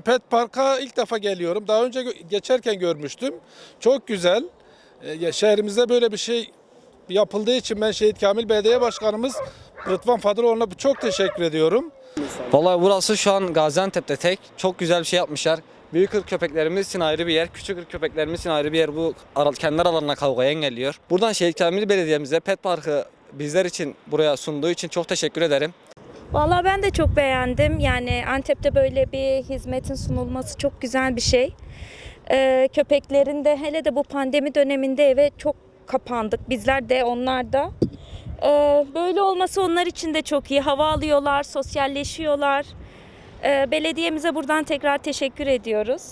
Pet Park'a ilk defa geliyorum. Daha önce geçerken görmüştüm. Çok güzel. Ee, şehrimizde böyle bir şey yapıldığı için ben Şehit Kamil Belediye Başkanımız Rıdvan Fadıroğlu'na çok teşekkür ediyorum. Vallahi burası şu an Gaziantep'te tek. Çok güzel bir şey yapmışlar. Büyük ırk köpeklerimiz için ayrı bir yer, küçük ırk köpeklerimiz için ayrı bir yer. Bu kendi aralarına kavgaya engelliyor. Buradan Şehit Kamil Belediye'mize Pet Parkı bizler için buraya sunduğu için çok teşekkür ederim. Vallahi ben de çok beğendim. Yani Antep'te böyle bir hizmetin sunulması çok güzel bir şey. Ee, köpeklerin de hele de bu pandemi döneminde eve çok kapandık. Bizler de onlar da. Ee, böyle olması onlar için de çok iyi. Hava alıyorlar, sosyalleşiyorlar. Ee, belediyemize buradan tekrar teşekkür ediyoruz.